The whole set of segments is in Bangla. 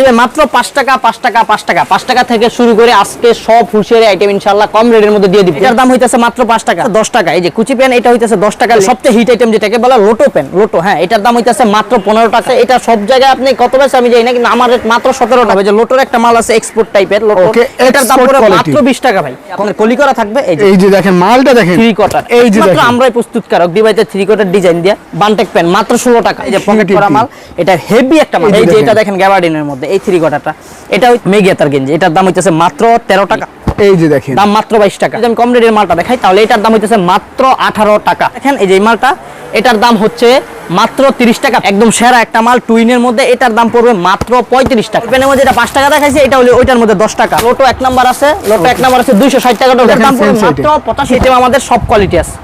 ভাই মাত্র পাঁচ টাকা পাঁচ টাকা পাঁচ টাকা পাঁচ টাকা থেকে শুরু করে আজকে সব হুঁশিয়ারি আইটেম ইনশাল্লাহ কম রেটের মধ্যে দিয়ে দিবে। এটার দাম হইতেছে মাত্র পাঁচ টাকা। দশ টাকা এই যে কুচি প্যান এটা হইতেছে দশ টাকা সবচেয়ে হিট আইটেম যেটাকে বলা লোটো প্যান লোটো হ্যাঁ এটার দাম হইতেছে মাত্র পনেরো টাকা। এটা সব জায়গায় আপনি কত বেশি আমি জানি না কিন্তু আমার মাত্র সতেরো টাকা। যে লোটোর একটা মাল আছে এক্সপোর্ট টাইপের লোটো এটার দাম পড়ে মাত্র বিশ টাকা ভাই। আপনার কলি করা থাকবে এই যে। দেখেন মালটা দেখেন। থ্রি কোয়ার্টার এই যে মাত্র আমরাই প্রস্তুতকারক ডিভাইসের থ্রি কোয়ার্টার ডিজাইন দিয়ে। বানটেক পেন মাত্র ষোলো টাকা। এই যে পকেট করা মাল এটা হেভি একটা মাল। এই যে দেখেন। এটা দেখেন। গ্যাবার্ডিনের মধ্যে। এই থ্রি কোয়ার্টারটা এটা মেগিয়াতার গেঞ্জি। এটার দাম হইতেছে মাত্র তেরো টাকা। এই যে দেখেন। দাম মাত্র বাইশ টাকা। যদি আমি কম রেটের মালটা দেখাই তাহলে এটার দাম হইতেছে মাত্র আঠারো টাকা। দেখেন এই যে মালটা এটার দাম হচ্ছে মাত্র তিরিশ টাকা। একদম সেরা একটা মাল টুইনের মধ্যে এটার দাম পড়বে মাত্র পঁয়ত্রিশ টাকা। পেনের মধ্যে এটা পাঁচ টাকা দেখাইছে এটা হলো ওইটার মধ্যে দশ টাকা। লোটো এক নাম্বার আছে লোটো এক নাম্বার আছে দুইশো ষাট টাকা। দাম পড়বে মাত্র পঁচাশি আমাদের সব কোয়ালিটি আছে?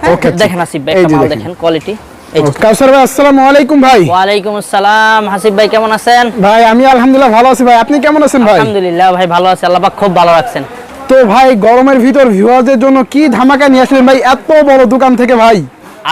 দেখেন আসিফ ভাই দেখেন। কোয়ালিটি। কাউসার ভাই আসসালামু আলাইকুম ভাই। ওয়ালাইকুম আসসালাম। হাসিফ ভাই কেমন আছেন? ভাই আমি আলহামদুলিল্লাহ ভালো আছি ভাই। আপনি কেমন আছেন ভাই? আলহামদুলিল্লাহ ভাই ভালো আছে। আল্লাহ পাক খুব ভালো রাখছেন। তো ভাই গরমের ভিতর ভিউয়ারদের জন্য কি ধামাকা নিয়ে আসলেন ভাই? এত বড় দোকান থেকে ভাই।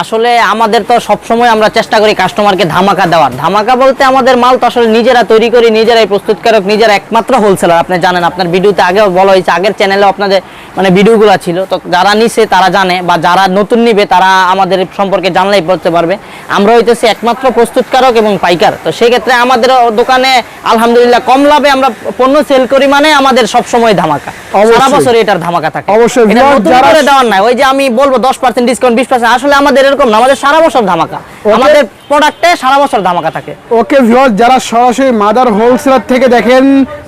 আসলে আমাদের তো সব সময় আমরা চেষ্টা করি কাস্টমারকে ধামাকা দেওয়ার। ধামাকা বলতে আমাদের মাল তো আসলে নিজেরা তৈরি করি নিজেরাই প্রস্তুতকারক নিজেরা একমাত্র হোলসেলার আপনি জানেন আপনার ভিডিওতে আগেও বলা হয়েছে আগের চ্যানেলে আপনাদের মানে ভিডিওগুলো ছিল। তো যারা নিছে তারা জানে বা যারা নতুন নিবে তারা আমাদের সম্পর্কে জানলেই বলতে পারবে। আমরা হইতেছি একমাত্র প্রস্তুতকারক এবং পাইকার। তো সেই ক্ষেত্রে আমাদের দোকানে আলহামদুলিল্লাহ কম লাভে আমরা পণ্য সেল করি মানে আমাদের সব সময় ধামাকা। সারা বছর এটার ধামাকা থাকে। অবশ্যই, নতুন করে দেওয়ার নাই। ওই যে আমি বলব দশ পার্সেন্ট ডিসকাউন্ট বিশ পার্সেন্ট আসলে আমাদের এরকম না আমাদের সারা বছর ধামাকা। আমাদের প্রোডাক্টে সারা বছর ধামাকা থাকে। ওকে ভিউয়ার যারা সরাসরি মাদার হোলসেলার থেকে দেখেন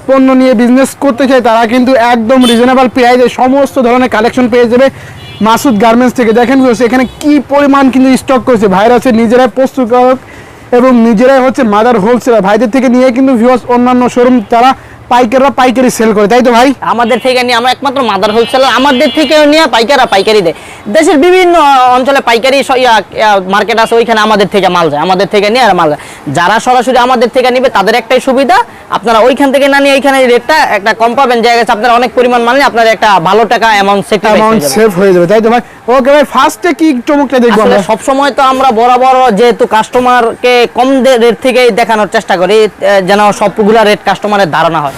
পণ্য নিয়ে বিজনেস করতে চায় তারা কিন্তু একদম রিজনেবল প্রাইসে সমস্ত ধরনের কালেকশন পেয়ে যাবে মাসুদ গার্মেন্টস থেকে। দেখেন এখানে কি পরিমাণ কিন্তু স্টক করেছে। ভাইরা হচ্ছে নিজেরাই প্রস্তুতকারক এবং নিজেরাই হচ্ছে মাদার হোলসেলার ভাইদের থেকে নিয়ে কিন্তু ভিউয়ার্স অন্যান্য শোরুম তারা পাইকাররা পাইকারি সেল করে তাই তো ভাই? আমাদের থেকে নিয়ে আমরা একমাত্র মাদার হোলসেলার আমাদের থেকে নিয়ে পাইকাররা পাইকারি দেয়। দেশের বিভিন্ন অঞ্চলে পাইকারি মার্কেট আছে ওইখানে আমাদের থেকে মাল যায় আমাদের থেকে নিয়ে আর মাল যায়। যারা সরাসরি আমাদের থেকে নিবে তাদের একটাই সুবিধা আপনারা ওইখান থেকে না নিয়ে ওইখানে রেটটা একটা কম পাবেন জায়গা আপনারা অনেক পরিমাণ মাল নিয়ে আপনার একটা ভালো টাকা অ্যামাউন্ট সেট অ্যামাউন্ট সেভ হয়ে যাবে তাই তো ভাই? ওকে ভাই ফার্স্টে কি চমকটা দেখব আমরা? সব সময় তো আমরা বরাবর যেহেতু কাস্টমারকে কম রেট থেকে দেখানোর চেষ্টা করি যেন সবগুলা রেট কাস্টমারের ধারণা হয়।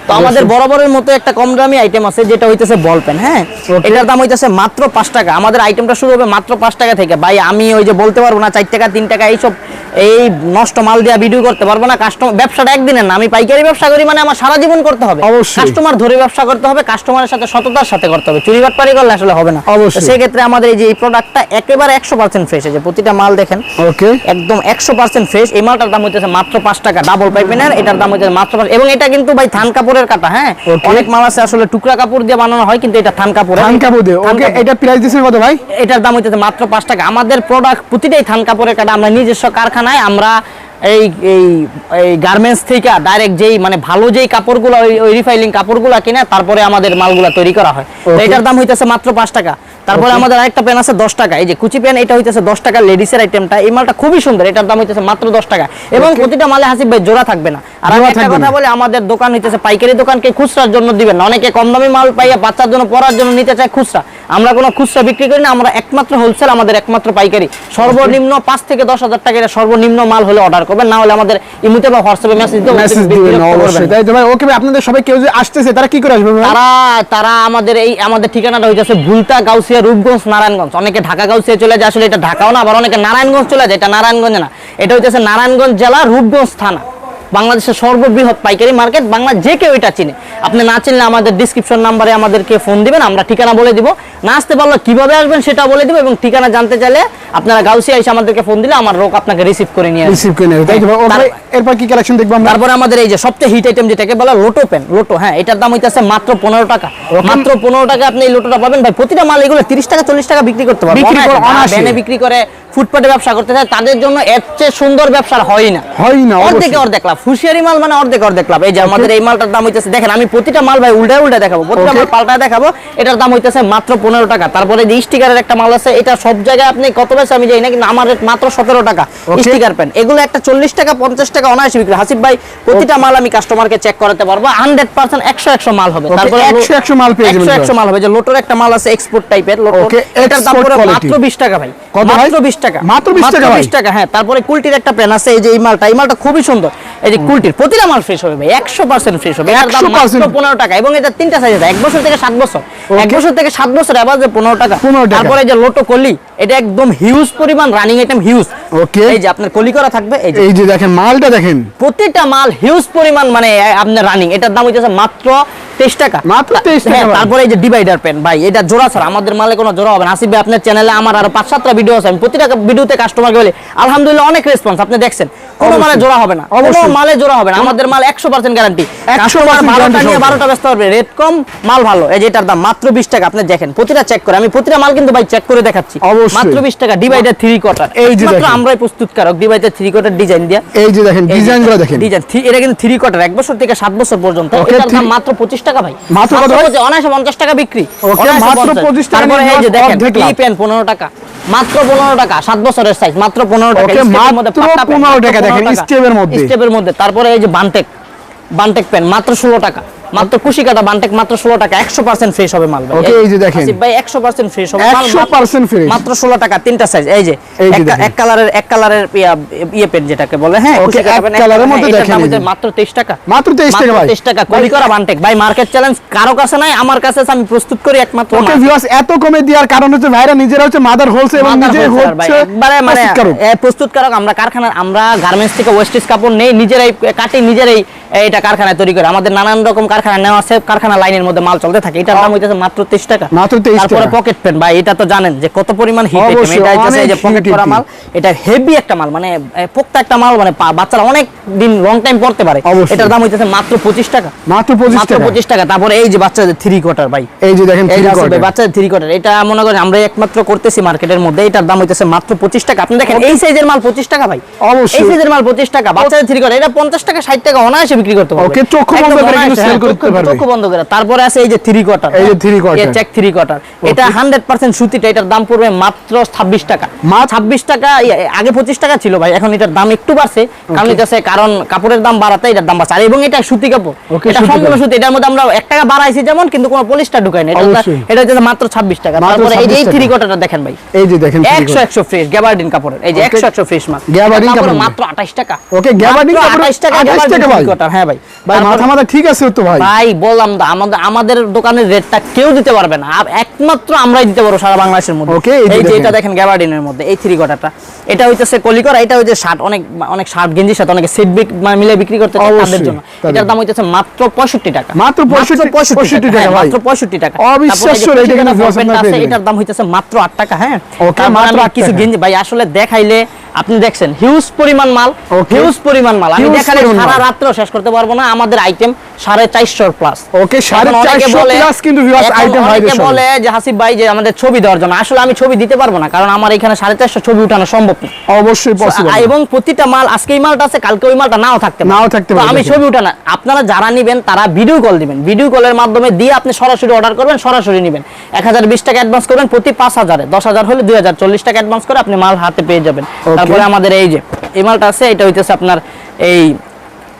তো আমাদের বরাবরের মতো একটা কম দামি আইটেম আছে যেটা হইতেছে বল পেন হ্যাঁ? এটার দাম হইতেছে মাত্র পাঁচ টাকা। আমাদের আইটেমটা শুরু হবে মাত্র পাঁচ টাকা থেকে। ভাই আমি ওই যে বলতে পারব না চার টাকা তিন টাকা এইসব এই নষ্ট মাল দেওয়া ভিডিও করতে পারব না। কাস্টমার ব্যবসাটা একদিনের না আমি পাইকারি ব্যবসা করি মানে আমার সারা জীবন করতে হবে। কাস্টমার ধরে ব্যবসা করতে হবে কাস্টমারের সাথে সততার সাথে করতে হবে। চুরি বাট বাটপারি করলে আসলে হবে না। সেক্ষেত্রে আমাদের এই যে এই প্রোডাক্টটা একেবারে একশো পার্সেন্ট ফ্রেশ আছে প্রতিটা মাল দেখেন। ওকে একদম একশো পার্সেন্ট ফ্রেশ এই মালটার দাম হইতেছে মাত্র পাঁচ টাকা। ডাবল পাইপেনের এটার দাম হইতেছে মাত্র এবং এটা কিন্তু ভাই থান কাপড়ের কাটা হ্যাঁ? অনেক মাল আছে আসলে টুকরা কাপড় দিয়ে বানানো হয় কিন্তু এটা থান কাপড়। থান কাপড় দিয়ে ওকে এটা প্রাইস দিছেন কত ভাই? এটার দাম হইতেছে মাত্র 5 টাকা। আমাদের প্রোডাক্ট প্রতিটাই থান কাপড়ের কাটা আমরা নিজস্ব কারখানায় আমরা এই এই এই গার্মেন্টস থেকে ডাইরেক্ট যেই মানে ভালো যেই কাপড়গুলো ওই ওই রিফাইলিং কাপড়গুলো কিনা তারপরে আমাদের মালগুলো তৈরি করা হয়। এটার দাম হইতেছে মাত্র 5 টাকা। তারপরে আমাদের আরেকটা পেন আছে দশ টাকা। এই যে কুচি পেন এটা হইতেছে দশ টাকা লেডিসের আইটেমটা এই মালটা খুবই সুন্দর এটার দাম হইতেছে মাত্র দশ টাকা। এবং প্রতিটা মালে হাসিব ভাই জোড়া থাকবে না। আর আমি একটা কথা বলে আমাদের দোকান হইতেছে পাইকারি দোকানকে খুচরার জন্য দিবেন না। অনেকে কম দামি মাল পাইয়া বাচ্চার জন্য পড়ার জন্য নিতে চায় খুচরা। আমরা কোনো খুচরা বিক্রি করি না আমরা একমাত্র হোলসেল আমাদের একমাত্র পাইকারি। সর্বনিম্ন পাঁচ থেকে দশ হাজার টাকা সর্বনিম্ন মাল হলে অর্ডার করবেন না হলে আমাদের ইমুতে বা হোয়াটসঅ্যাপে মেসেজ দিবেন তাই তো ভাই ওকে ভাই আপনাদের সবাই কেউ যে আসতেছে তারা কি করে আসবে ভাই? তারা তারা আমাদের এই আমাদের ঠিকানাটা হইতেছে ভুলতা গাউসিয়া রূপগঞ্জ, নারায়ণগঞ্জ। অনেকে ঢাকা গাউসিয়া চলে যায়, আসলে এটা ঢাকাও না, আবার অনেকে নারায়ণগঞ্জ চলে যায়, এটা নারায়ণগঞ্জ না। এটা হচ্ছে নারায়ণগঞ্জ জেলা, রূপগঞ্জ থানা। বাংলাদেশের সর্ববৃহৎ পাইকারি মার্কেট বাংলা যে কেউ এটা চিনে। আপনি না চিনলে আমাদের ডিসক্রিপশন নাম্বারে আমাদেরকে ফোন দিবেন আমরা ঠিকানা বলে দিব। না আসতে পারলে কীভাবে আসবেন সেটা বলে দিব এবং ঠিকানা জানতে চাইলে আপনারা গাউসিয়া এসে আমাদেরকে ফোন দিলে আমার লোক আপনাকে রিসিভ করে নিয়ে রিসিভ করে নেবে এরপর কি কালেকশন দেখব আমরা? তারপরে আমাদের এই যে সবচেয়ে হিট আইটেম যেটাকে বলা লোটো পেন লোটো হ্যাঁ এটার দাম হইতেছে মাত্র পনেরো টাকা। মাত্র পনেরো টাকা আপনি এই লোটোটা পাবেন। ভাই প্রতিটা মাল এগুলো তিরিশ টাকা চল্লিশ টাকা বিক্রি করতে পারবেন বিক্রি করে ফুটপাতে ব্যবসা করতে চায় তাদের জন্য এর চেয়ে সুন্দর ব্যবসা হয় না। হয় না অর্ধেকে অর্ধেক লাভ। ফুসিয়ারি মাল মানে অর্ধেক অর্ধেক লাভ। এই যে আমাদের এই মালটার দাম হইতেছে দেখেন আমি প্রতিটা মাল ভাই উল্টায় উল্টায় দেখাবো প্রতিটা মাল পাল্টায় দেখাবো এটার দাম হইতেছে মাত্র পনেরো টাকা। তারপরে যে স্টিকারের একটা মাল আছে এটা সব জায়গায় আপনি কত বেশি আমি জানি না কিন্তু আমার rate মাত্র সতেরো টাকা। স্টিকার পেন এগুলো একটা চল্লিশ টাকা পঞ্চাশ টাকা অনায়াসে বিক্রি হাসিফ ভাই প্রতিটা মাল আমি কাস্টমারকে চেক করাতে পারব। হান্ড্রেড পার্সেন্ট একশো একশো মাল হবে। তারপরে 100 100 মাল পেয়ে যাবেন একশো একশো মাল হবে। যে লোটোর একটা মাল আছে এক্সপোর্ট টাইপের Okay, এটার দাম মাত্র বিশ টাকা ভাই। কত ভাই? মাত্র বিশ টাকা। মাত্র 20 টাকা 20 টাকা হ্যাঁ তারপরে কুলটির একটা পেন আছে এই যে এই মালটা এই মালটা খুবই সুন্দর। এই এই যে কুলটির প্রতিটা মাল ফ্রেশ হবে ভাই একশো পার্সেন্ট ফ্রেশ হবে। এটার দাম মাত্র পনেরো টাকা এবং এটা তিনটা সাইজ আছে এক বছর থেকে সাত বছর। এক বছর থেকে সাত বছর আবার পনেরো টাকা। 15 টাকা। তারপরে যে লোটো কলি এটা একদম হিউজ পরিমাণ রানিং আইটেম হিউজ Okay. এই যে আপনার কলি করা থাকবে এই যে এই যে দেখেন মালটা দেখেন। প্রতিটা মাল হিউজ পরিমাণ মানে আপনার রানিং এটার দাম হইতেছে মাত্র তেইশ টাকা। মাত্র 23 টাকা হ্যাঁ, তারপরে এই যে ডিভাইডার পেন ভাই এটা জোড়া ছাড়া আমাদের মালে কোনো জোড়া হবে না। আসিফ ভাই আপনার চ্যানেলে আমার আরও পাঁচ সাতটা ভিডিও আছে আমি প্রতিটা ভিডিওতে কাস্টমারকে বলি আলহামদুলিল্লাহ অনেক রেসপন্স আপনি দেখছেন। কোনো মালে জোড়া হবে না। কোনো মালে জোড়া হবে না। আমাদের মাল একশো পার্সেন্ট গ্যারান্টি 100% কাস্টমার বারোটা নিয়ে বারোটা ব্যস্ত হবে। রেট কম মাল ভালো। এই যে এটার দাম মাত্র বিশ টাকা। আপনি দেখেন প্রতিটা চেক করে আমি প্রতিটা মাল কিন্তু ভাই চেক করে দেখাচ্ছি। মাত্র বিশ টাকা ডিভাইডার থ্রি কোয়ার্টার এই যে মাত্র। আমরাই প্রস্তুতকারক ডিভাইডার থ্রি কোয়ার্টার ডিজাইন দিয়া। এই যে দেখেন ডিজাইনগুলো দেখেন ডিজাইন এটা কিন্তু থ্রি কোয়ার্টার এক বছর থেকে সাত বছর পর্যন্ত। এটার দাম মাত্র পঁচিশ টাকা ভাই। মাত্র কত? ভাই? অনায়াসে পঞ্চাশ টাকা বিক্রি। মাত্র 50 25 টাকা এই যে দেখেন মাত্র পনেরো টাকা সাত বছরের সাইজ মাত্র পনেরো টাকা। Okay, মাত্র 15 টাকা দেখেন, স্টেপের মধ্যে। স্টেপের মধ্যে তারপরে এই যে বানটেক বানটেক পেন মাত্র ষোলো টাকা। মাত্র কুশি কাটা বানটেক মাত্র ষোলো টাকা একশো পার্সেন্ট ফ্রেশ হবে মাল ভাই। Okay, এই যে দেখেন। আসিফ ভাই একশো পার্সেন্ট ফ্রেশ হবে। মাল 100% fresh। মাত্র ষোলো টাকা তিনটা সাইজ এই যে এক- কালারের এক কালারের ইয়ে পেন যেটাকে বলে হ্যাঁ এক কালারের মধ্যে হ্যাঁ, দেখেন। মাত্র 23 টাকা। মাত্র 23 টাকা ভাই। 23 টাকা। করা বানটেক। ভাই মার্কেট চ্যালেঞ্জ কারও কাছে নাই আমার কাছে আছে, আমি প্রস্তুত করি একমাত্র ওকে ভিউয়ার্স এত কমে দেওয়ার কারণ হচ্ছে ভাইরা নিজেরা হচ্ছে মাদার হোলসেল এবং নিজে হচ্ছে মানে প্রস্তুতকারক। এ, আমরা কারখানা আমরা গার্মেন্টস থেকে ওয়েস্টেজ কাপড় নেই নিজেরাই কাটি নিজেরাই এটা কারখানায় তৈরি করে। আমাদের নানান রকম কারখানা নেওয়া আছে কারখানা লাইনের মধ্যে মাল চলতে থাকে। এটার দাম হইতেছে মাত্র 23 টাকা। মাত্র 23 তারপরে পকেট পেন ভাই এটা তো জানেন যে কত পরিমাণ হিট অবশ্যই, এটা হইতেছে এই যে পকেট করা মাল এটা হেভি একটা মাল মানে পোক্তা একটা মাল মানে বাচ্চারা অনেক দিন লং টাইম পড়তে পারে। এটার দাম হইতেছে মাত্র 25 টাকা। মাত্র 25 মাত্র টাকা। 25 টাকা। তারপরে এই যে বাচ্চাদের থ্রি কোয়ার্টার ভাই। এই যে দেখেন এই three যে আছে বাচ্চাদের থ্রি কোয়ার্টার এটা মনে করেন আমরা একমাত্র করতেছি মার্কেটের মধ্যে। এটার দাম হইতেছে মাত্র পঁচিশ টাকা। আপনি দেখেন এই সাইজের মাল পঁচিশ টাকা ভাই। অবশ্যই। এই সাইজের মাল পঁচিশ টাকা বাচ্চাদের থ্রি কোয়ার্টার এটা পঞ্চাশ টাকা ষাট টাকা অনায়াসে বিক্রি করতে পারবে। Okay, চক্ষু বন্ধ করে কিন্তু হ্যাঁ, করতে চক্ষু- পারবে। চক্ষু বন্ধ করে। তারপরে আছে এই যে থ্রি কোয়ার্টার এই যে three quarter। Check three quarter এটা হান্ড্রেড পার্সেন্ট সুতিটা এটার দাম পড়বে মাত্র ছাব্বিশ টাকা। মাত্র- ছাব্বিশ টাকা ইয়ে, আগে পঁচিশ টাকা ছিল ভাই এখন এটার দাম একটু বাড়ছে। কারণ এটা কারণ কাপড়ের দাম বাড়াতে এটার দাম বাড়ছে। আর এবং এটা সুতি কাপড়। এটা সুতি সম্পূর্ণ সুতি এটার মধ্যে আমরা এক টাকা বাড়াইছি যেমন কিন্তু কোনো পলিশটা ঢুকাই না এটা এটা হচ্ছে মাত্র ছাব্বিশ টাকা। তারপরে এই যে এই থ্রি। কোয়ার্টারটা দেখেন ভাই। এই যে দেখেন একশো। একশো ফ্রেশ গ্যাবার্ডিন কাপড়ের। এই যে. একশো একশো ফ্রেশ মাল। পড়বে কাপড়। মাত্র আঠাশ টাকা। Okay, Gabardine মাত্র কাপড় 28 টাকা 28 হ্যাঁ ভাই। ভাই মাথা মাথা ঠিক আছে তো ভাই? ভাই বললাম তো আমাদের আমাদের দোকানের রেটটা কেউ দিতে পারবে না। একমাত্র আমরাই দিতে পারব সারা বাংলাদেশের মধ্যে। Okay, এই যে। এটা দেখেন গ্যাবার্ডিনের মধ্যে এই থ্রি কোয়ার্টারটা এটা হইতেছে কলিকরা এটা হইছে শার্ট অনেক অনেক শার্ট গেঞ্জির সাথে অনেকে সেট বিক মিলে বিক্রি করতে চায় তাদের জন্য। এটার দাম হইতেছে মাত্র 65 টাকা। মাত্র 65 65 টাকা হ্যাঁ, ভাই। মাত্র 65 টাকা। অবিশ্বাস্য তারপরে এই যে rate এ কিন্তু কুশি কাটা আপনারা পকেটটা আছে, পেয়ে যাবেন। এটার দাম হইতেছে মাত্র 8 টাকা হ্যাঁ। Okay, তারপর মাত্র কিছু গেঞ্জি ভাই আসলে দেখাইলে আপনি দেখছেন হিউজ পরিমাণ মাল হিউজ পরিমাণ মাল। আমি দেখালে সারা। রাত্রেও শেষ করতে পারব না আমাদের আইটেম সাড়ে চারশোর প্লাস Okay, 450 plus কিন্তু viewers item হয় বলে যে হাসিব ভাই যে আমাদের ছবি দেওয়ার জন্য। আসলে আমি ছবি দিতে পারব না কারণ আমার এখানে সাড়ে চারশো ছবি উঠানো সম্ভব না। অবশ্যই এবং প্রতিটা মাল আজকে এই মালটা আছে কালকে ওই মালটা নাও থাকতে পারে। নাও থাকতে পারে, আমি ছবি উঠানা আপনারা যারা নিবেন তারা ভিডিও কল দিবেন। ভিডিও কলের মাধ্যমে দিয়ে আপনি সরাসরি অর্ডার করবেন সরাসরি নেবেন। এক হাজার বিশ টাকা অ্যাডভান্স করবেন প্রতি পাঁচ হাজারে। দশ হাজার হলে দুই হাজার চল্লিশ টাকা অ্যাডভান্স করে আপনি মাল হাতে পেয়ে যাবেন। তারপরে আমাদের এই যে এই মালটা আছে এটা হইতেছে আপনার এই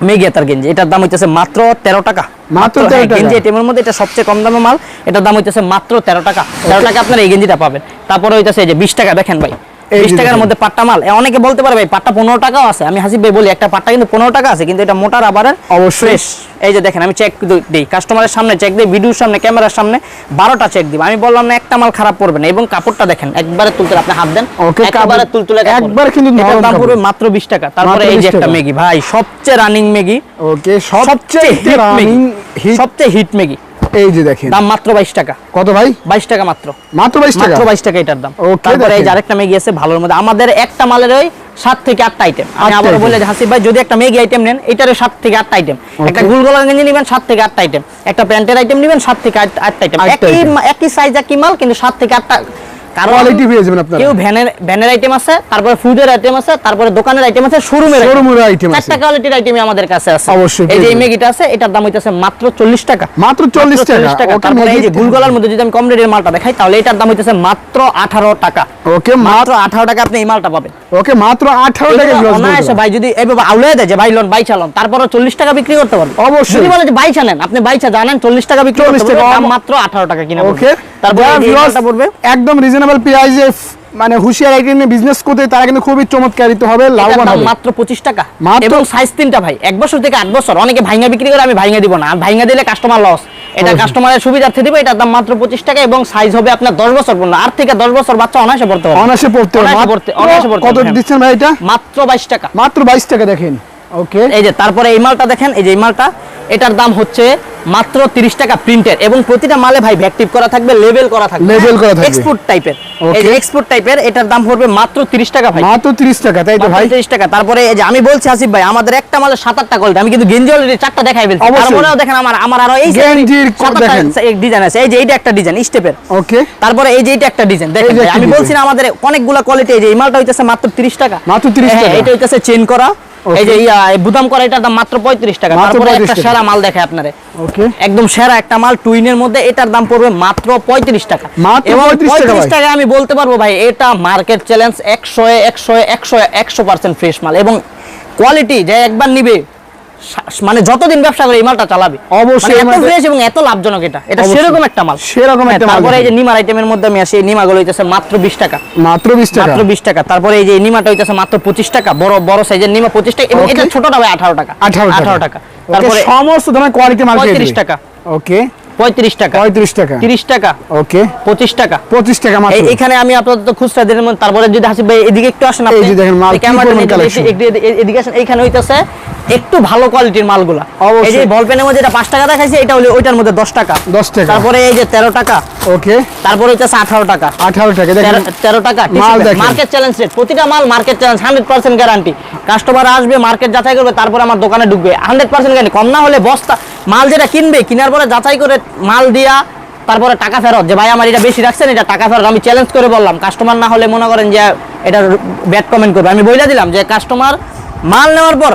মেগিয়াতার গেঞ্জি। এটার দাম হইতেছে মাত্র তেরো টাকা। মাত্র হ্যাঁ, 13 টাকা। গেঞ্জি মধ্যে এটা সবচেয়ে কম দামের মাল এটার দাম হইতেছে মাত্র তেরো টাকা। তেরো টাকা আপনার এই গেঞ্জিটা পাবেন। তারপরে হইতেছে এই যে বিশ টাকা দেখেন ভাই। বিশ টাকার মধ্যে পাট্টা মাল। অনেকে বলতে পারে ভাই পাট্টা পনেরো টাকাও আছে। আমি হাসিব ভাই বলি একটা পাট্টা কিন্তু পনেরো টাকা আছে কিন্তু এটা মোটা রাবারের অবশ্যই। এই যে দেখেন আমি চেক দিই। কাস্টমারের সামনে চেক দিই ভিডিওর সামনে ক্যামেরার সামনে বারোটা চেক দিব। আমি বললাম না একটা মাল খারাপ পড়বে না। এবং কাপড়টা দেখেন একবারে তুলতে আপনি হাত দেন একবারে তুলতুলে। একবারে কিন্তু দাম পড়বে মাত্র বিশ টাকা। তারপরে এই যে একটা। ম্যাগি ভাই সবচেয়ে রানিং ম্যাগি ওকে সবচেয়ে রানিং হিট সবচেয়ে হিট ম্যাগি। এই যে দেখেন। দাম মাত্র বাইশ টাকা। কত ভাই? বাইশ টাকা মাত্র। মাত্র 22 টাকা? মাত্র বাইশ টাকা এটার দাম। তারপরে এই আরেকটা মেগি আছে ভালোর মধ্যে। আমাদের একটা মালের ওই সাত থেকে আটটা আইটেম আমি আবার। বলে হাসিব ভাই যদি একটা মেগি আইটেম নেন এটারে সাত থেকে 8 আইটেম একটা গুল গলার গেঞ্জি নেবেন সাত থেকে 8 আইটেম একটা প্যান্টের আইটেম নেবেন সাত থেকে আট- আটটা আইটেম আটটা একই একই সাইজ একই মাল কিন্তু সাত থেকে আটটা কারণ কোয়ালিটি পেয়ে যাবেন আপনারা। কেউ ভ্যানের ভ্যানের আইটেম আছে তারপরে ফুডের আইটেম আছে তারপরে দোকানের আইটেম আছে শোরুমের এর item আছে। চারটা কোয়ালিটির আইটেমই আমাদের কাছে আছে। অবশ্যই এই যে এই মেগিটা আছে এটার দাম হইতেছে মাত্র চল্লিশ টাকা। মাত্র 40 টাকা। ওকে তারপরে এই যে গুলগলার মধ্যে যদি আমি কম রেটের মালটা দেখাই তাহলে এটার দাম হইতেছে মাত্র আঠারো টাকা। ওকে মাত্র মাত্র আঠারো টাকা আপনি এই মালটা পাবেন। ওকে মাত্র 18 টাকা এগুলো viewers অনায়াসে ভাই যদি এইভাবে আউলে দেয় যে ভাই লোন বাই চালন তারপরে চল্লিশ টাকা বিক্রি করতে পারবেন অবশ্যই। যদি বলে যে বাইচা নেন আপনি বাইচা জানেন চল্লিশ টাকা বিক্রি করতে পারবেন দাম মাত্র আঠারো টাকা কিনা ওকে তারপরে এই এই মালটা পড়বে। একদম রিজনেবল প্রাইসে মানে হুঁশিয়ার আইটেম নিয়ে বিজনেস করতে তারা কিন্তু খুবই চমৎকারিত হবে লাভবান হবে। মাত্র পঁচিশ টাকা। এবং সাইজ তিনটা ভাই। এক বছর থেকে আট বছর। অনেকে ভাইঙ্গা বিক্রি করে আমি ভাইঙ্গা দিব না। আর ভাইঙ্গা দিলে কাস্টমার লস এটা কাস্টমারের সুবিধার্থে দিব এটার দাম মাত্র পঁচিশ টাকা এবং সাইজ হবে আপনার দশ বছর পর্যন্ত। আট থেকে দশ বছর বাচ্চা অনায়াসে পড়তে হবে। অনাসে পড়তে হবে। অনায়াসে পড়তে- অনায়াসে কত হ্যাঁ। দিচ্ছেন ভাই এটা? মাত্র বাইশ টাকা। মাত্র বাইশ টাকা দেখেন। ওকে এই যে তারপরে এই মালটা দেখেন এই যে এই মালটা এটার দাম হচ্ছে মাত্র 30 টাকা প্রিন্টের এবং প্রতিটা মালে ভাই ভ্যাকটিভ করা থাকবে লেবেল করা থাকবে Label করা থাকবে। এক্সপোর্ট টাইপের এই যে এক্সপোর্ট টাইপের এটার দাম পড়বে মাত্র 30 টাকা ভাই মাত্র তিরিশ টাকা তাই তো ভাই 30 টাকা তারপরে এই যে আমি বলছি আসিফ ভাই আমাদের একটা মালে সাত আটটা কোয়ালিটি আমি কিন্তু গেঞ্জি অলরেডি চারটা দেখাই ফেলছি। তারপরেও দেখেন আমার আমার আরও এই গেঞ্জির দেখেন। ডিজাইন আছে এই যে এইটা একটা ডিজাইন স্টেপের ওকে তারপরে এই যে এটা একটা ডিজাইন দেখেন ভাই, আমি। বলছি না আমাদের অনেকগুলো কোয়ালিটি এই যে এই মালটা হইতেছে মাত্র 30 টাকা মাত্র 30 হ্যাঁ, টাকা। এটা হইতেছে চেন করা. এই যে ইয়া এই বুদাম করা এটার দাম মাত্র 35 টাকা। তারপরে একটা সেরা মাল দেখে আপনারে। ওকে একদম সেরা একটা মাল টুইনের মধ্যে এটার দাম পড়বে মাত্র 35 টাকা। মাত্র 35 টাকা 35 ভাই। টাকা আমি বলতে পারব ভাই এটা মার্কেট চ্যালেঞ্জ 100 এ 100 এ 100 এ 100% ফ্রেশ মাল। এবং কোয়ালিটি যে একবার নিবে মানে যতদিন ব্যবসা করে এই মালটা চালাবে। অবশ্যই মানে এত ফ্রেশ এবং এত লাভজনক এটা। এটা সেরকম একটা মাল। সেরকম হ্যাঁ, একটা মাল তারপরে এই যে নিমার আইটেমের মধ্যে আমি আসি এই নিমাগুলো হইতেছে মাত্র 20 টাকা। মাত্র বিশ টাকা? মাত্র 20 টাকা। তারপরে এই যে নিমাটা হইতেছে মাত্র 25 টাকা বড় বড় সাইজের নিমা 25 টাকা এবং এটা ছোটটা ভাই 18 টাকা। আঠারো 18 টাকা। তারপরে সমস্ত ধরনের কোয়ালিটি মাল 35 টাকা। ওকে 35 টাকা। পঁয়ত্রিশ টাকা। 30 টাকা। ওকে 25 টাকা। পঁচিশ টাকা মাত্র। এখানে আমি আপাতত খুচরা দিনের মধ্যে তারপরে যদি হাসিব ভাই এদিকে একটু আসেন আপনি। এই যে দেখেন মাল এদিকে আসেন এইখানে হইতাছে একটু ভালো কোয়ালিটির মালগুলা। এই যে বল পেনের মধ্যে এটা 5 টাকা দেখাইছে এটা হলো ওইটার মধ্যে 10 টাকা। 10 টাকা। তারপরে এই যে 13 টাকা। ওকে। তারপরে হইতাছে 18 টাকা। আঠারো টাকা দেখেন। তেরো- তেরো টাকা মাল। মার্কেট চ্যালেঞ্জ রেট প্রতিটা মাল market challenge hundred percent guarantee customer আসবে মার্কেট যাচাই করবে তারপরে আমার দোকানে ঢুকবে। হান্ড্রেড পার্সেন্ট গ্যারান্টি কম না হলে বস্তা মাল যেটা কিনবে কেনার পরে যাচাই করে মাল দিয়া তারপরে টাকা ফেরত। যে ভাই আমার এটা বেশি রাখছেন এটা টাকা ফেরত। আমি চ্যালেঞ্জ করে বললাম কাস্টমার না হলে মনে করেন যে এটা ব্যাড কমেন্ট করবে। আমি বলে দিলাম যে কাস্টমার মাল নেওয়ার পর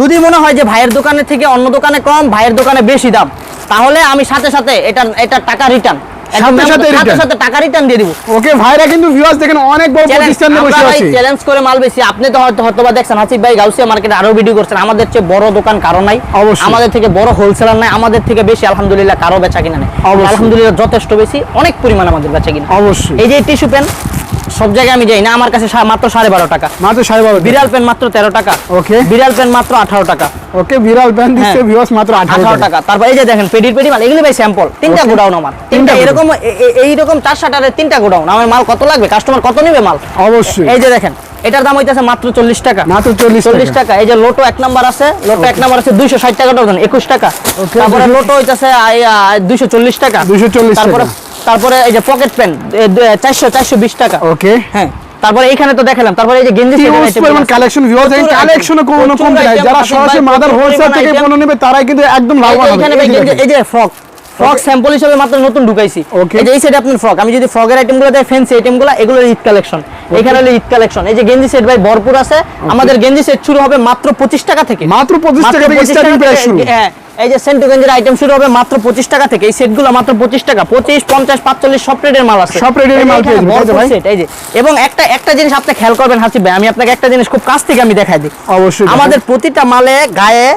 যদি মনে হয় যে ভাইয়ের দোকানের থেকে অন্য দোকানে কম, ভাইয়ের দোকানে বেশি দাম, তাহলে আমি সাথে সাথে এটা এটা টাকা রিটার্ন সাথে সাথে return? সাথে টাকা রিটার্ন দিয়ে দিব। ওকে ভাইরা কিন্তু ভিউয়ার্স দেখেন অনেক বড় প্রতিষ্ঠান বসে আছে। চ্যালেঞ্জ করে মাল বেশি। আপনি তো হয়তো বা দেখছেন হাসিফ ভাই গাউসিয়া মার্কেটে আরও ভিডিও করছেন। আমাদের চেয়ে বড় দোকান কারও নাই। অবশ্যই। আমাদের থেকে বড় হোলসেলার নাই। আমাদের থেকে বেশি আলহামদুলিল্লাহ কারও বেচা কিনা নেই। আলহামদুলিল্লাহ যথেষ্ট বেশি। অনেক পরিমাণ আমাদের বেচা কিনা। অবশ্যই। এই যে টিস্যু পেন সব জায়গায় আমি যাই না। আমার কাছে মাত্র সাড়ে বারো টাকা। মাত্র সাড়ে বারো বিড়াল পেন মাত্র তেরো টাকা। Okay. বিড়াল পেন মাত্র আঠারো টাকা। ওকে বিড়াল দিচ্ছে হ্যাঁ। মাত্র আঠারো টাকা। তারপর এই যে দেখেন পেডির পেডি মাল এগুলো ভাই স্যাম্পল তিনটা. গোডাউন আমার। তিনটা তিনটা এরকম এইরকম চার শাটারের তিনটা গোডাউন। আমার মাল কত লাগবে? কাস্টমার কত নেবে মাল? অবশ্যই। এই যে দেখেন এটার দাম হইতেছে মাত্র চল্লিশ টাকা। মাত্র চল্লিশ চল্লিশ টাকা। এই যে লোটো এক নাম্বার আছে লোটো এক নাম্বার আছে দুইশো ষাট টাকা ডজন একুশ টাকা। তারপরে 260 লোটো হইতেছে দুইশো চল্লিশ টাকা। 240 তারপরে তারপরে এই যে পকেট পেন চারশো চারশো বিশ টাকা। ওকে হ্যাঁ। তারপরে এইখানে তো দেখালাম তারপরে এই যে গেঞ্জি এর হিউজ item আছে। কালেকশন কোনো কমতে নাই যারা সরাসরি মাদার হোলসেল থেকে। পণ্য নেবে তারাই কিন্তু একদম লাভবান হবে। এখানে এই যে গেঞ্জি- এই যে ফ্রক ফ্রক স্যাম্পল হিসেবে মাত্র নতুন ঢুকাইছি। এই যে এই সেট আপনার ফ্রক আমি যদি ফ্রকের আইটেমগুলো দেয় ফ্যান্সি আইটেমগুলো এগুলো ঈদ কালেকশন এখানে হলো ঈদ কালেকশন এই যে গেঞ্জি সেট ভাই ভরপুর আছে। আমাদের গেঞ্জি সেট শুরু হবে মাত্র পঁচিশ টাকা থেকে। মাত্র 25 টাকা থেকে 25 price থেকে, শুরু। হ্যাঁ এই যে সেন্টু গেঞ্জির আইটেম শুরু হবে মাত্র পঁচিশ টাকা থেকে। এই সেটগুলো মাত্র পঁচিশ টাকা। পঁচিশ পঞ্চাশ পাঁচচল্লিশ সব রেটের মাল আছে। সব যে মাল পেয়ে যাবেন, ভাই? set, এই যে। এবং একটা একটা জিনিস আপনি খেয়াল করবেন হাসিব ভাই আমি আপনাকে একটা জিনিস খুব কাছ থেকে আমি দেখাই দিই। অবশ্যই আমাদের প্রতিটা মালে গায়ে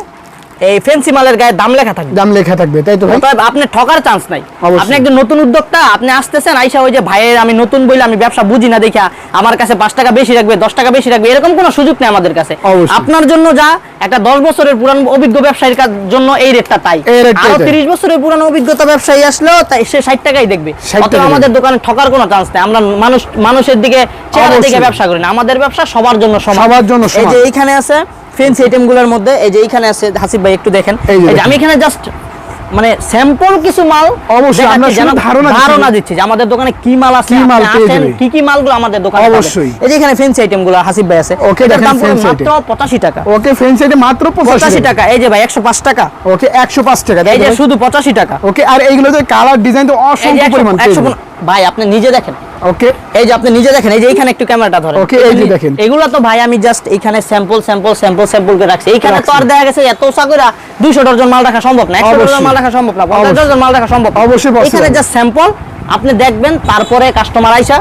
এই ফেন্সি মালের গায়ে দাম লেখা থাকবে। দাম লেখা থাকবে তাই তো ভাই? আপনি ঠকার চান্স নাই। আপনি একজন নতুন উদ্যোক্তা আপনি আসতেছেন আইসা ওই যে ভাইয়ের আমি নতুন বইলে আমি ব্যবসা বুঝি না দেখা আমার কাছে পাঁচ টাকা বেশি রাখবে দশ টাকা বেশি রাখবে এরকম কোনো সুযোগ নেই আমাদের কাছে। আপনার জন্য যা একটা দশ বছরের পুরান অভিজ্ঞ ব্যবসায়ীর জন্য এই রেটটা তাই। আরও তিরিশ বছরের পুরানো অভিজ্ঞতা ব্যবসায়ী আসলেও তাই সে ষাট টাকাই দেখবে। 60 অতএব আমাদের দোকানে ঠকার কোনো চান্স নেই। আমরা মানুষ মানুষের দিকে চেহারা দিকে ব্যবসা করি না। আমাদের ব্যবসা সবার জন্য সবার জন্য এই যে এইখানে আছে ফেন্সি আইটেমগুলোর মধ্যে এই যে এইখানে আছে হাসিব ভাই একটু দেখেন। আমি এখানে জাস্ট মানে স্যাম্পল কিছু মাল অবশ্যই, আমরা ধারণা। ধারণা দিচ্ছি যে আমাদের দোকানে কি মাল আছে কি মাল কি কি মালগুলো আমাদের দোকানে। অবশ্যই। এই যে এখানে ফেন্সি আইটেমগুলো হাসিব ভাই আছে। ওকে দেখেন দাম পড়বে মাত্র পঁচাশি টাকা। ওকে ফ্রেন্ড সাইডে মাত্র পঁচাশি পঁচাশি টাকা। টাকা। এই যে ভাই একশো পাঁচ টাকা। ওকে একশো পাঁচ টাকা। তাই এই যে শুধু পঁচাশি টাকা। ওকে আর এইগুলোতে কালার ডিজাইন তো অসংখ্য পরিমাণ ভাই আপনি নিজে দেখেন। ওকে এই যে আপনি নিজে দেখেন এই যে এইখানে একটু ক্যামেরাটা ধরেন। ওকে এই যে দেখেন। এগুলা তো ভাই আমি জাস্ট এখানে স্যাম্পল স্যাম্পল স্যাম্পল স্যাম্পল করে রাখছি। এখানে তো আর দেখা গেছে এত সাগরা 200 ডজন মাল রাখা সম্ভব না 100 ডজন মাল রাখা সম্ভব না 50 অবশ্যই। ডজন মাল রাখা সম্ভব অবশ্যই। অবশ্যই। এখানে জাস্ট স্যাম্পল আপনি দেখবেন তারপরে কাস্টমার আইসা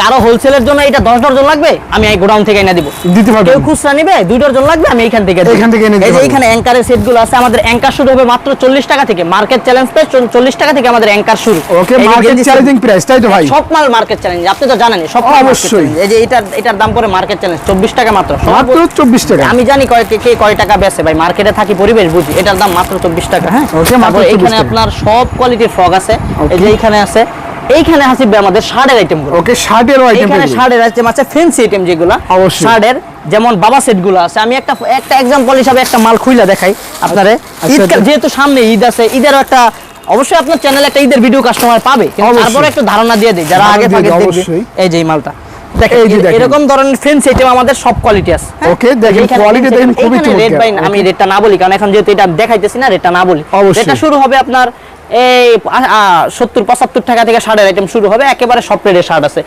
কারও হোলসেলের জন্য এটা দশ ডজন লাগবে আমি এই গোডাউন থেকে এনে দিব। দিতে কেউ খুচরা নিবে দুই ডজন লাগবে আমি এইখান থেকে। এইখান থেকে এনে এই যে এইখানে অ্যাঙ্কারের সেটগুলো আছে আমাদের অ্যাঙ্কার শুরু হবে মাত্র চল্লিশ টাকা থেকে। মার্কেট চ্যালেঞ্জ পেয়ে চল্লিশ টাকা থেকে আমাদের অ্যাঙ্কার শুরু। ওকে মার্কেট চ্যালেঞ্জিং প্রাইস তাই তো ভাই? সব মাল মার্কেট চ্যালেঞ্জ আপনি তো জানেন সব অবশ্যই। এই যে এটার এটার দাম মার্কেট চ্যালেঞ্জ চব্বিশ টাকা মাত্র। মাত্র চব্বিশ টাকা। আমি জানি কয় কে কয় টাকা বেচে ভাই মার্কেটে থাকি পরিবেশ বুঝি এটার দাম মাত্র চব্বিশ টাকা। হ্যাঁ Okay, মাত্র তারপর 24 এখানে আপনার সব কোয়ালিটির ফ্রক আছে। এই যে এইখানে আছে এইখানে হাসিবে আমাদের শার্টের আইটেমগুলো ওকে শার্টেরও আইটেম এখানে শার্টের আইটেম আছে ফ্যান্সি আইটেম যেগুলো অবশ্যই। শার্টের যেমন বাবা সেটগুলো আছে আমি একটা একটা এক্সাম্পল হিসাবে একটা মাল খুইলা দেখাই আপনারে আচ্ছা, আচ্ছা। যেহেতু সামনে ঈদ আছে ঈদেরও একটা অবশ্যই আপনার চ্যানেলে একটা ঈদের ভিডিও কাস্টমার পাবে। তারপরে একটু ধারণা দিয়ে দিই যারা আগে দিয়ে অবশ্যই। এই যে মালটা। এরকম ধরনের ফ্রেন্স আইটেম আমাদের সব কোয়ালিটি আছে হ্যাঁ? Okay, দেখেন, fancy দেখেন খুবই চমৎকার। আমি রেটটা না বলি কারণ এখন যেহেতু এটা দেখাইতেছি না রেটটা না বলি। এটা শুরু হবে আপনার এই সত্তর পঁচাত্তর টাকা থেকে শার্টের আইটেম শুরু হবে একেবারে সব রেটের শার্ট আছে।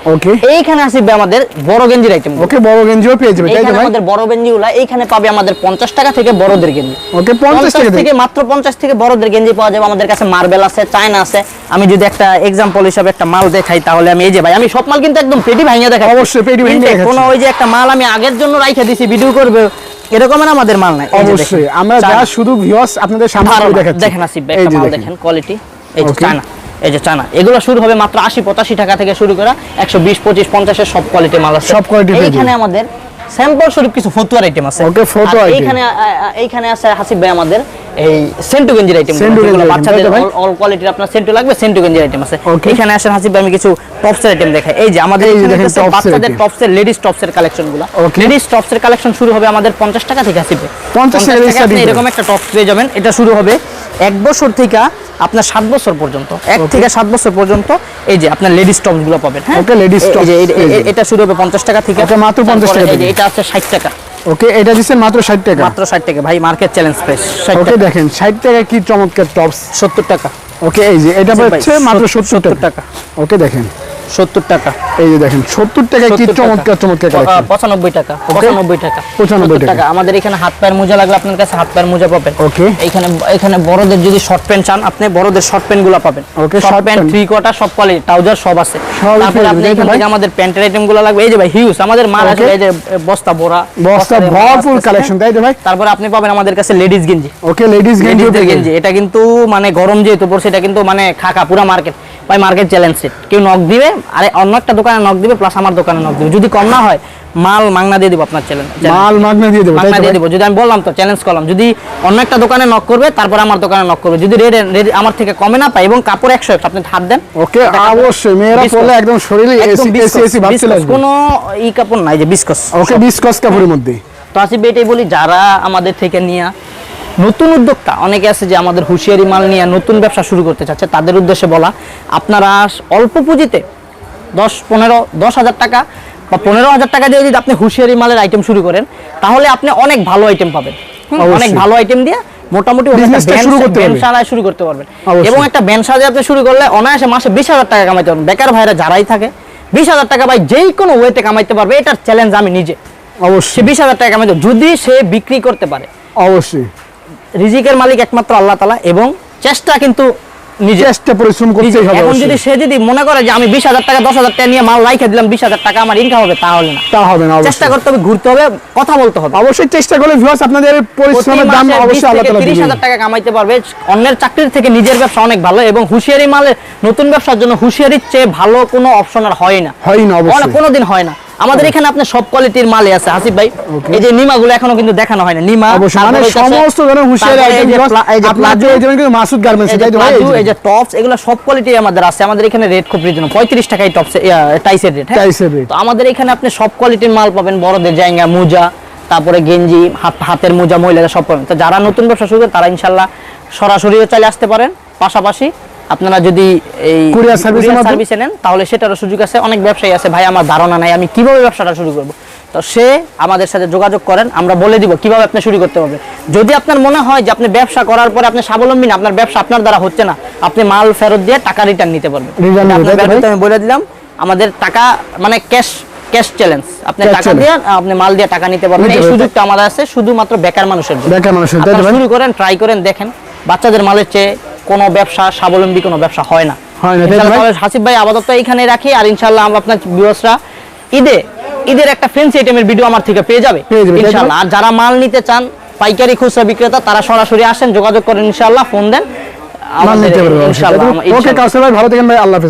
এইখানে আসবে আমাদের বড় গেঞ্জির আইটেম ওকে বড় গেঞ্জিও পেয়ে যাবে তাই আমাদের বড় গেঞ্জিগুলা এইখানে পাবে আমাদের পঞ্চাশ টাকা থেকে বড়দের গেঞ্জি। ওকে পঞ্চাশ টাকা থেকে মাত্র পঞ্চাশ থেকে বড়দের গেঞ্জি পাওয়া যাবে আমাদের কাছে মার্বেল আছে চায়না আছে। আমি যদি একটা এক্সাম্পল হিসাবে একটা মাল দেখাই তাহলে আমি এই যে ভাই আমি সব মাল কিন্তু একদম পেটি ভাঙিয়ে দেখাই অবশ্যই, পেটি ভাঙিয়ে দেখাচ্ছি। কোনো ওই যে একটা মাল আমি আগের জন্য রাইখে দিছি ভিডিও করবে। এরকমের আমাদের মাল নাই। অবশ্যই। আমরা যা শুধু ভিউয়ার্স আপনাদের সামনে দেখাচ্ছি। দেখেন আসিফ ভাই একটা মাল দেখেন। কোয়ালিটি এই যে. চায়না। এই যে চানা এগুলো শুরু হবে মাত্র আশি পঁচাশি টাকা থেকে শুরু করা একশো বিশ পঁচিশ পঞ্চাশের সব কোয়ালিটি মাল আছে। সব কোয়ালিটি এখানে এইখানে আমাদের স্যাম্পল স্বরূপ কিছু ফতুয়ার আইটেম আছে। ওকে ফতুয়া এইখানে এইখানে আছে হাসিব ভাই আমাদের এই সেন্টু গেঞ্জির আইটেম বাচ্চাদের? অল কোয়ালিটির আপনার সেন্টু লাগবে সেন্টু গেঞ্জির আইটেম আছে এখানে আসেন হাসিব আমি কিছু টপসের আইটেম দেখাই। এই যে আমাদের বাচ্চাদের টপসের লেডিস টপসের কালেকশনগুলো। লেডিস টপসের কালেকশন শুরু হবে আমাদের পঞ্চাশ টাকা থেকে ভাই। 50 টাকা এরকম একটা টপ পেয়ে যাবেন। এটা শুরু হবে এক বছর থেকে আপনার সাত বছর পর্যন্ত। এক থেকে সাত বছর পর্যন্ত এই যে আপনার লেডিস টপগুলো পাবেন হ্যাঁ? এই- যাবেন। এটা শুরু হবে পঞ্চাশ টাকা থেকে। মাত্র 50 টাকা। এটা আছে ষাট টাকা। ওকে এটা দিচ্ছেন মাত্র ষাট টাকা। মাত্র ষাট টাকা। ভাই মার্কেট চ্যালেঞ্জ প্রাইস ষাট ওকে টাকা। দেখেন ষাট টাকা কি চমৎকার টপস সত্তর টাকা। ওকে এই যে এটা হচ্ছে মাত্র সত্তর সত্তর টাকা। টাকা। ওকে দেখেন। সত্তর টাকা। এই যে দেখেন সত্তর কি চমৎকার চমৎকার আহ, পঁচানব্বই টাকা পঁচানব্বই টাকা 95 টাকা। আমাদের এখানে হাত পায়ের মোজা লাগলে আপনার কাছে হাত পায়ের মোজা পাবেন। Okay. এখানে এখানে বড়দের যদি শর্ট প্যান্ট চান আপনি বড়দের শর্ট প্যান্টগুলো পাবেন। Okay, short pant three quarter সব কোয়ালিটি ট্রাউজার সব আছে। তারপরে আপনি এখান থেকে আমাদের প্যান্টের আইটেমগুলো লাগবে। এই যে ভাই হিউজ আমাদের মাল আছে এই যে বস্তা ভরা বস্তা ভরপুর কালেকশন তাই তো ভাই? তারপরে আপনি পাবেন আমাদের কাছে লেডিস গেঞ্জি। ওকে লেডিস গেঞ্জি গেঞ্জি। এটা কিন্তু মানে গরম যেহেতু পড়ছে এটা কিন্তু মানে খাকা পুরো মার্কেট ভাই মার্কেট চ্যালেঞ্জ সেট কেউ নক দিবে আরে অন্য একটা দোকানে নক দিবে প্লাস আমার দোকানে নক দিবে। যদি কম না হয় মাল মাংনা দিয়ে দিব আপনার চ্যালেঞ্জ মাল মাগনা দিয়ে দেবো মাংনা দিয়ে? দিব। যদি আমি বললাম তো চ্যালেঞ্জ করলাম। যদি অন্য একটা দোকানে নক করবে তারপর আমার দোকানে নক করবে। যদি রেড রেড আমার থেকে কমে না পায় এবং কাপড় একশো আপনি হাত দেন। ওকে অবশ্যই মেয়েরা। পরলে একদম শরীরে একদম এসি এসি এসি ভাব চলে বিস্কস আসবে কোনো ই কাপড় নাই যে বিস্কস ওকে বিস্কস কাপড়ের মধ্যে। তো আসিফ এটাই বলি যারা আমাদের থেকে নিয়ে নতুন উদ্যোক্তা অনেকে আছে যে আমাদের হুঁশিয়ারি মাল নিয়ে নতুন ব্যবসা শুরু করতে চাচ্ছে তাদের উদ্দেশ্যে বলা আপনারা অল্প পুঁজিতে দশ পনেরো দশ হাজার টাকা বা পনেরো হাজার টাকা দিয়ে যদি আপনি হুঁশিয়ারি মালের আইটেম শুরু করেন তাহলে আপনি অনেক ভালো আইটেম পাবেন। অনেক ভালো আইটেম দিয়ে মোটামুটি শুরু করতে পারবেন। এবং একটা ব্যান্ড সাজে আপনি শুরু করলে অনায়াসে মাসে বিশ হাজার টাকা কামাইতে পারবেন। বেকার ভাইরা যারাই থাকে বিশ হাজার টাকা ভাই যেই কোনো ওয়েতে কামাইতে পারবে এটার চ্যালেঞ্জ আমি নিজে। অবশ্যই। বিশ হাজার টাকা কামাইতে যদি সে বিক্রি করতে পারে। অবশ্যই। রিজিকের মালিক একমাত্র আল্লাহ তালা এবং চেষ্টা কিন্তু চেষ্টা পরিশ্রম করতেই হবে এখন যদি সে যদি মনে করে যে আমি বিশ হাজার টাকা দশ হাজার টাকা নিয়ে মাল রাইখে দিলাম বিশ হাজার টাকা আমার ইনকাম হবে তাহলে না। তা হবে না চেষ্টা করতে হবে ঘুরতে হবে কথা বলতে হবে। অবশ্যই চেষ্টা করলে ভিউয়ার্স আপনাদের পরিশ্রমের দাম অবশ্যই আল্লাহ তাআলা তিরিশ দিবেন হাজার টাকা কামাইতে পারবে। অন্যের চাকরির থেকে নিজের ব্যবসা অনেক ভালো এবং হুঁশিয়ারি মালের নতুন ব্যবসার জন্য হুঁশিয়ারির চেয়ে ভালো কোনো অপশন আর হয় না হয় না অবশ্যই। কোনোদিন হয় না। আমাদের এখানে আপনি সব কোয়ালিটির মালই আছে হাসিফ ভাই। এই যে নিমা গুলো এখনও কিন্তু দেখানো হয় না নিমা মানে সমস্ত ধরনের হুঁশিয়ারি এই যে প্লা- এই যে আপনার প্লাজো, কিন্তু মাসুদ গার্মেন্টস এই যে তাই ভাই? এই যে- টপস এগুলো সব কোয়ালিটি আমাদের আছে। আমাদের এখানে রেট খুব রিজনেবল পঁয়ত্রিশ টাকায় টপস টাইসের রেট টাইসের rate। তো আমাদের এখানে আপনি সব কোয়ালিটির মাল পাবেন। বড়দের জায়গা মোজা তারপরে গেঞ্জি হাতের মোজা মহিলাদের সব পাবেন। তো যারা নতুন ব্যবসা শুরু করে তারা ইনশাল্লাহ সরাসরিও চাইলে আসতে পারেন। পাশাপাশি আপনারা যদি এই মাধ্যমে? সার্ভিসে নেন তাহলে সেটারও সুযোগ আছে। অনেক ব্যবসায়ী আছে ভাই আমার ধারণা নাই আমি কীভাবে ব্যবসাটা শুরু করব? তো সে আমাদের সাথে যোগাযোগ করেন আমরা বলে দিব কীভাবে আপনি শুরু করতে পারবেন যদি আপনার মনে হয় যে আপনি ব্যবসা করার পরে আপনি স্বাবলম্বী না আপনার ব্যবসা আপনার দ্বারা হচ্ছে না আপনি মাল ফেরত দিয়ে টাকা রিটার্ন নিতে পারবেন? আমি বলে দিলাম আমাদের টাকা মানে ক্যাশ ক্যাশ চ্যালেঞ্জ আপনি টাকা দিয়ে আপনি মাল দিয়ে টাকা নিতে পারবেন। এই সুযোগটা আমাদের আছে শুধুমাত্র বেকার মানুষের জন্য। বেকার মানুষের, ভাই? শুরু করেন ট্রাই করেন দেখেন বাচ্চাদের মালের চেয়ে কোনো ব্যবসা স্বাবলম্বী কোনো ব্যবসা হয় না। ভাই? হাসিফ ভাই আপাতত এইখানে রাখি আর ইনশাল্লাহ আমরা আপনার বিবসরা ঈদে ঈদের একটা ফ্যান্সি আইটেমের ভিডিও আমার থেকে পেয়ে যাবে? ইনশাআল্লাহ আর যারা মাল নিতে চান পাইকারি খুচরা বিক্রেতা তারা সরাসরি আসেন যোগাযোগ করেন ইনশাল্লাহ ফোন দেন। আমাদের ভাই? ভালো থাকেন ভাই আল্লাহ